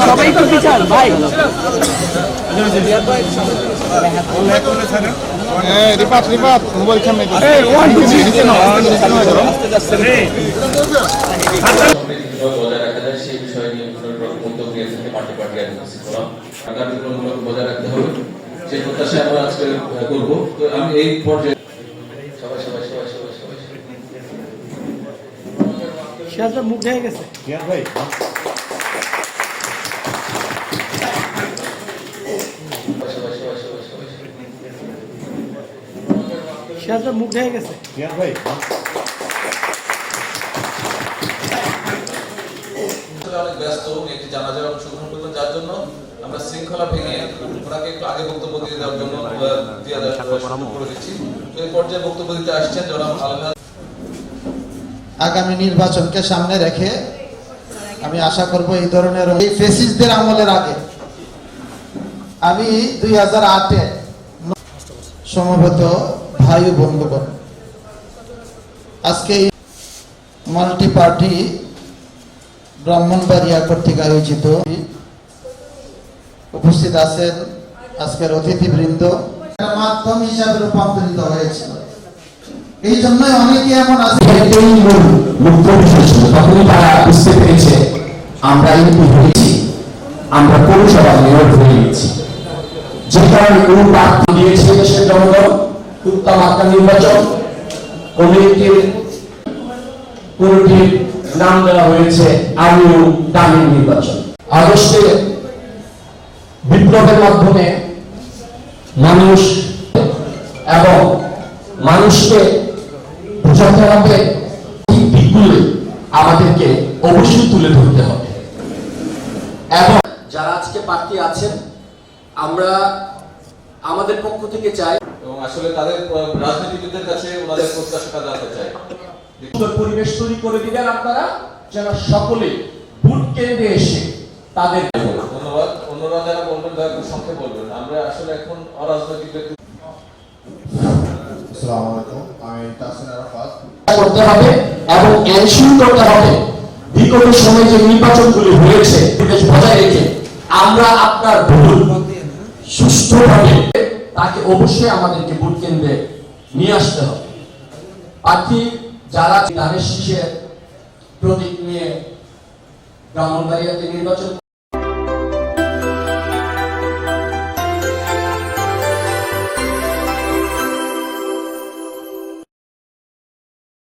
সবাই তো বিচার ভাই। রিপাত রিপাত মোবাইল সামনে নিচে নাও নিচে নাও ধরো কীভাবে বজায় রাখা যায় সেই বিষয় উদ্যোগ নিয়ে পার্টি পার্টি অ্যাডভোকেসি করা কার্যক্রমগুলো বজায় রাখতে হবে। সেই প্রত্যাশা আমরা আজকে করব। তো আমি এই পর্যায়ে সবাই সবাই সবাই সবাই সবাই সিরাজের মুখ ঢেকে গেছে। সবাই সবাই সবাই সবাই সবাই সিরাজের মুখ ঢেকে গেছে। আসলে অনেক ব্যস্ত উনি একটি জানাজায় অংশগ্রহণ করবেন যার জন্য আমরা শৃঙ্খলা ভেঙে ওনাকে একটু আগে বক্তব্য দিয়ে দেওয়ার জন্য করে দিচ্ছি। এই পর্যায়ে বক্তব্য দিতে আসছেন জনাব আলহাজ আগামী নির্বাচনকে সামনে রেখে আমি আশা করব এই ধরনের এই ফেসিসদের আমলের আগে আমি দুই হাজার আটে সমবেত ভাই বন্ধুগণ, আজকে মাল্টি পার্টি ব্রাহ্মণবাড়িয়া কর্তৃক আয়োজিত উপস্থিত আছেন আজকের অতিথিবৃন্দ। মাধ্যম হিসাবে রূপান্তরিত হয়েছিল। এই জন্যই অনেকে এমন আছে। এটাই মূল মুখ্য বিষয় ছিল, তখনই তারা বুঝতে পেরেছে, আমরা এমপি হয়েছি, আমরা পৌরসভা মেয়র হয়ে গেছি। যে কারণে কোন প্রার্থী দিয়েছে দেশের জনগণ, উত্তম আত্মা নির্বাচন, কমিটির কোনটির নাম দেওয়া হয়েছে আমিও দামি নির্বাচন। আগস্টে বিপ্লবের মাধ্যমে মানুষ এবং মানুষকে বোঝাতে হবে এই দিকগুলো আমাদেরকে অবশ্যই তুলে ধরতে হবে। এবং যারা আজকে প্রার্থী আছেন আমরা আমাদের পক্ষ থেকে চাই এবং আসলে তাদের রাজনীতিবিদদের কাছে ওনাদের প্রত্যাশাটা জানতে চাই। সুন্দর পরিবেশ তৈরি করে দিবেন আপনারা যেন সকলে ভোট কেন্দ্রে এসে তাদের ধন্যবাদ। অন্যরা যারা বলবেন দয়া করে সংক্ষেপে বলবেন। আমরা আসলে এখন অরাজনৈতিক ব্যক্তি আসসালামু আলাইকুম। করতে হবে এবং এনশিওর করতে হবে বিগত সময়ে যে নির্বাচনগুলি হয়েছে, বিদেশ বজায় রেখে আমরা আপনার ভোট সুষ্ঠুভাবে তাকে অবশ্যই আমাদেরকে ভোট কেন্দ্রে নিয়ে আসতে হবে। প্রার্থী যারা ধানের শীষের প্রতীক নিয়ে ব্রাহ্মণবাড়িয়াতে নির্বাচন